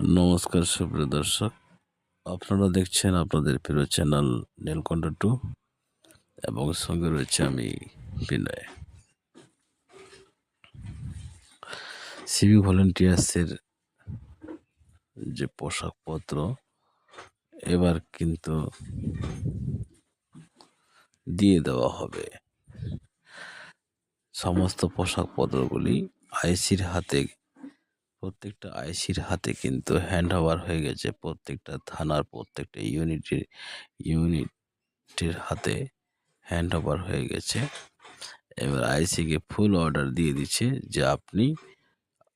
নমস্কার, সুপ্রিয় দর্শক। আপনারা দেখছেন আপনাদের প্রিয় চ্যানেল নীলকণ্ঠ টু এবং সঙ্গে রয়েছে আমি বিনয়। সিভি ভলেন্টিয়ার্সের যে পোশাকপত্র, এবার কিন্তু দিয়ে দেওয়া হবে। সমস্ত পোশাকপত্রগুলি আইসির হাতে প্রত্যেকটা আইসির হাতে কিন্তু হ্যান্ড ওভার হয়ে গেছে। প্রত্যেকটা থানার প্রত্যেকটা ইউনিটের ইউনিটের হাতে হ্যান্ড ওভার হয়ে গেছে। এবার আইসিকে ফুল অর্ডার দিয়ে দিচ্ছে যে আপনি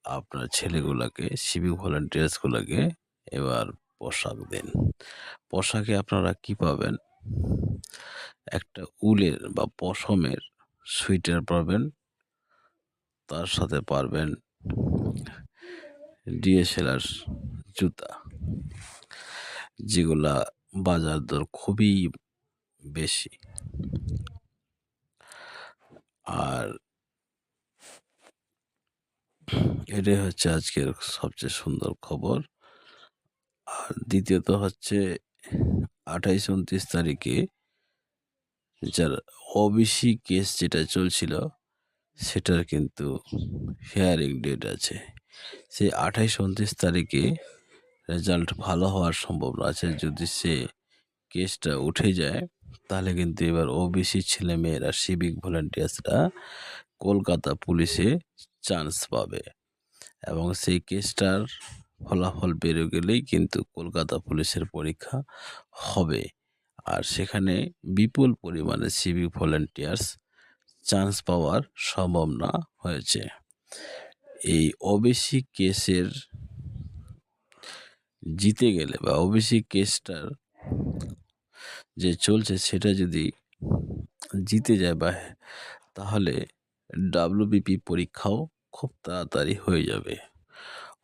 আপনার ছেলেগুলোকে সিভিক ভলেন্টিয়ার্সগুলোকে এবার পোশাক দিন। পোশাকে আপনারা কি পাবেন? একটা উলের বা পশমের সুইটার পাবেন, তার সাথে পারবেন ডিএসএলআর জুতা, যেগুলা বাজার দর খুবই বেশি। আর এটাই হচ্ছে আজকের সবচেয়ে সুন্দর খবর। আর দ্বিতীয়ত হচ্ছে আঠাইশ উনত্রিশ তারিখে যার ওবিসি কেস যেটা চলছিল, সেটার কিন্তু হিয়ারিং ডেট আছে। সেই আঠাইশ উনত্রিশ তারিখে রেজাল্ট ভালো হওয়ার সম্ভাবনা আছে। যদি সে কেসটা উঠে যায়, তাহলে কিন্তু এবার ওবিসি ছেলে মেয়েরা সিভিক ভলেন্টিয়ার্সরা কলকাতা পুলিশে চান্স পাবে। এবং সেই কেসটার ফলাফল বেরো গেলেই কিন্তু কলকাতা পুলিশের পরীক্ষা হবে। আর সেখানে বিপুল পরিমাণে সিভিক ভলেন্টিয়ার্স চান্স পাওয়ার সম্ভাবনা হয়েছে। এই ওবিসি কেসের জিতে গেলে বা ওবিসি কেসটার যে চলছে সেটা যদি জিতে যায় বা তাহলে ডাব্লিউবিপি পরীক্ষাও খুব তাড়াতাড়ি হয়ে যাবে।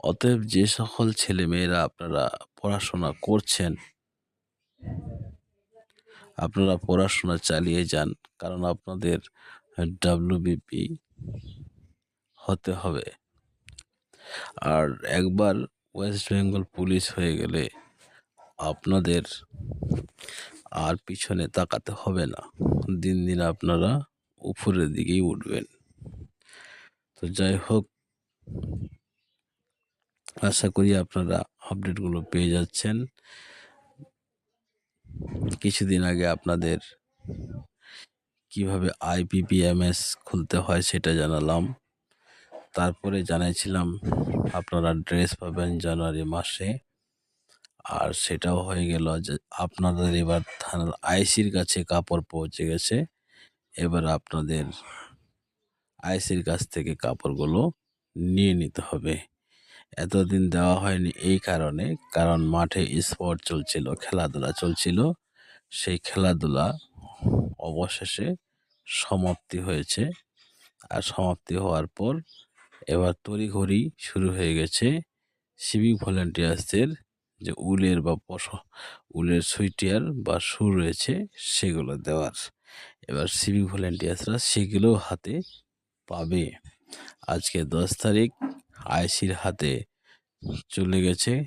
অতএব যে সকল ছেলেমেয়েরা আপনারা পড়াশোনা করছেন, আপনারা পড়াশোনা চালিয়ে যান, কারণ আপনাদের ডাব্লিউবিপি হতে হবে। আর একবার ওয়েস্ট বেঙ্গল পুলিশ হয়ে গেলে আপনাদের আর পিছনে তাকাতে হবে না। দিন দিন আপনারা উপরের দিকেই উঠবেন। তো যাই হোক, আশা করি আপনারা আপডেটগুলো পেয়ে যাচ্ছেন। কিছুদিন আগে আপনাদের কীভাবে আইপিপিএমএস খুলতে হয় সেটা জানালাম। তারপরে জানাইছিলাম আপনারা ড্রেস পাবেন জানুয়ারি মাসে। আর সেটাও হয়ে গেল যে আপনাদের এবার থানার আইসির কাছে কাপড় পৌঁছে গেছে। এবার আপনাদের আইসির কাছ থেকে কাপড়গুলো নিয়ে নিতে হবে। এতদিন দেওয়া হয়নি এই কারণে, কারণ মাঠে স্পোর্ট চলছিল, খেলাধুলা চলছিল। সেই খেলাধুলা অবশেষে সমাপ্তি হয়েছে। আর সমাপ্তি হওয়ার পর এবার শুরু হয়ে গেছে সিভিক ভলেন্টিয়ার্সদের যে উলের বা পশ, উলের সুইটিয়ার বা শু রয়েছে সেগুলো দেওয়ার। এবার সিভিক ভলেন্টিয়ার্সরা সেগুলো হাতে পাবে। আজকে দশ তারিখ, আইসির হাতে চলে গেছে।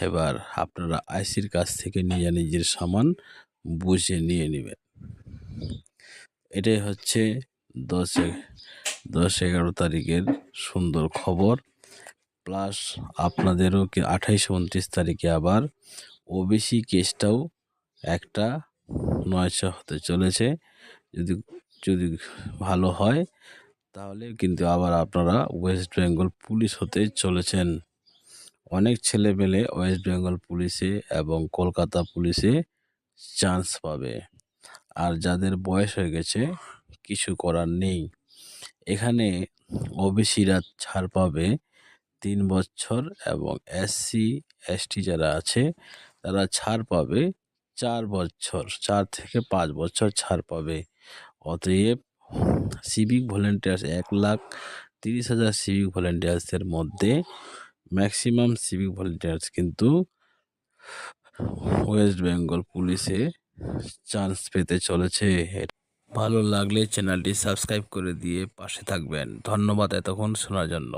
এবার আপনারা আইসির কাছ থেকে নিজের নিজের সামান বুঝে নিয়ে নেবেন। এটাই হচ্ছে দশ দশ এগারো তারিখের সুন্দর খবর। প্লাস আপনাদেরও কি আঠাইশ উনত্রিশ তারিখে আবার ওবিসি কেসটাও একটা নয়শো হতে চলেছে। যদি যদি ভালো হয় তাহলে কিন্তু আবার আপনারা ওয়েস্ট বেঙ্গল পুলিশ হতে চলেছেন। অনেক ছেলে পেলে ওয়েস্ট বেঙ্গল পুলিশে এবং কলকাতা পুলিশে চান্স পাবে। আর যাদের বয়স হয়ে গেছে, কিছু করার নেই। এখানে ওবিসিরা ছাড় পাবে তিন বছর এবং এসসি, এসটি যারা আছে, তারা ছাড় পাবে চার বছর, চার থেকে পাঁচ বছর ছাড় পাবে। অতএব সিভিক ভলেন্টিয়ার্স এক লাখ তিরিশ হাজার সিভিক ভলেন্টিয়ার্সের মধ্যে ম্যাক্সিমাম সিভিক ভলেন্টিয়ার্স কিন্তু ওয়েস্ট বেঙ্গল পুলিশে চান্স পেতে চলেছে। ভালো লাগলে চ্যানেলটি সাবস্ক্রাইব করে দিয়ে পাশে থাকবেন। ধন্যবাদ এতক্ষণ শোনার জন্য।